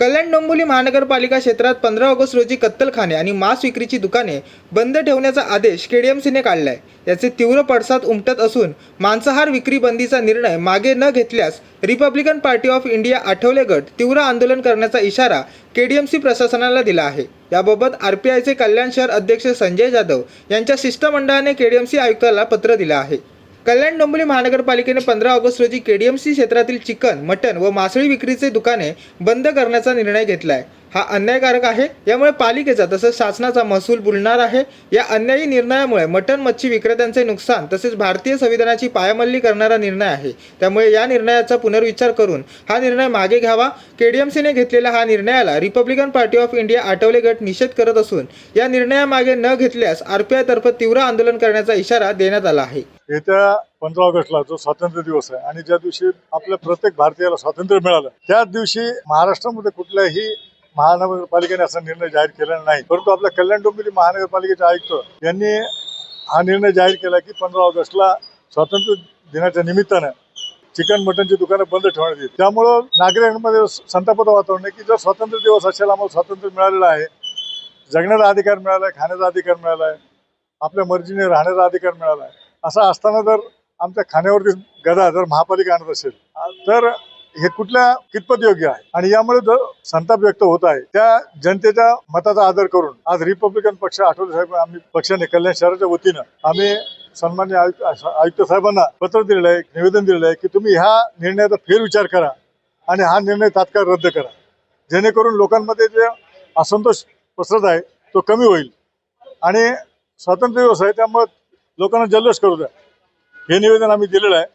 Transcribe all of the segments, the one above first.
कल्याण डोंबिवली महानगरपालिका क्षेत्रात पंधरा ऑगस्ट रोजी कत्तलखाने आणि मांस विक्रीची दुकाने बंद ठेवण्याचा आदेश केडीएमसीने काढलाय. याचे तीव्र पडसाद उमटत असून मांसाहार विक्री बंदीचा निर्णय मागे न घेतल्यास Republican Party of India Athawale गट तीव्र आंदोलन करण्याचा इशारा केडीएमसी प्रशासनाला दिला आहे. याबाबत आर पी आयचे कल्याण शहर अध्यक्ष संजय जाधव यांच्या शिष्टमंडळाने केडीएमसी आयुक्ताला पत्र दिलं आहे. कल्याण डोंबिवली महानगरपालिकेने पंधरा ऑगस्ट रोजी केडीएमसी क्षेत्रातील चिकन मटन व मासळी विक्रीचे दुकाने बंद करण्याचा निर्णय घेतला आहे हा अन्यायकारक आहे. यामुळे पालिकेचा तसंच शासनाचा महसूल बुलणार आहे. या अन्यायी निर्णयामुळे मटण मच्छी विक्रेत्यांचे नुकसान तसेच भारतीय संविधानाची पायमल्ली करणारा निर्णय आहे. त्यामुळे या निर्णयाचा पुनर्विचार करून हा निर्णय मागे घ्यावा. केडीएमसीने घेतलेल्या हा निर्णयाला Republican Party of India Athawale गट निषेध करत असून या निर्णयामागे न घेतल्यास आरपीआय तर्फे तीव्र आंदोलन करण्याचा इशारा देण्यात आला आहे. येत्या पंधरा ऑगस्टला जो स्वातंत्र्य दिवस आहे आणि ज्या दिवशी आपल्या प्रत्येक भारतीयाला स्वातंत्र्य मिळालं त्याच दिवशी महाराष्ट्रामध्ये कुठल्याही महानगरपालिकेने असा निर्णय जाहीर केलेला नाही. परंतु आपल्या कल्याण डोंबिवली महानगरपालिकेचे आयुक्त यांनी हा निर्णय जाहीर केला की पंधरा ऑगस्टला स्वातंत्र्य दिनाच्या निमित्तानं चिकन मटनची दुकानं बंद ठेवण्यात येईल त्यामुळं नागरिकांमध्ये संतापाचं वातावरण आहे की जर स्वातंत्र्य दिवस असेल आम्हाला स्वातंत्र्य मिळालेलं आहे. जगण्याचा अधिकार मिळाला आहे खाण्याचा अधिकार मिळाला आहे आपल्या मर्जीने राहण्याचा अधिकार मिळाला आहे असा असताना जर आमच्या खाण्यावरती गदा जर महापालिका आणत असेल तर हे कुठल्या कितपत योग्य आहे? आणि यामुळे जो संताप व्यक्त होत आहे त्या जनतेच्या मताचा आदर करून आज रिपब्लिकन पक्ष आठवले साहेब आम्ही पक्षाने कल्याण शहराच्या वतीनं आम्ही सन्मान्य आयुक्त आयुक्त साहेबांना पत्र दिलेलं आहे निवेदन दिलेलं आहे की तुम्ही ह्या निर्णयाचा फेरविचार करा आणि हा निर्णय तात्काळ रद्द करा. जेणेकरून लोकांमध्ये जे असंतोष पसरत आहे तो कमी होईल. आणि स्वातंत्र्य दिवस आहे त्यामुळे लोकांना जल्लोष करू द्या. हे निवेदन आम्ही दिलेलं आहे.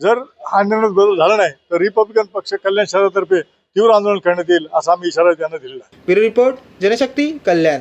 जर हा निर्णय बदल झाला नाही तर रिपब्लिकन पक्ष कल्याण शहरातर्फे तीव्र आंदोलन करण्यात येईल असा आम्ही इशारा त्यांना दिलेला आहे. Bureau report Janshakti Kalyan.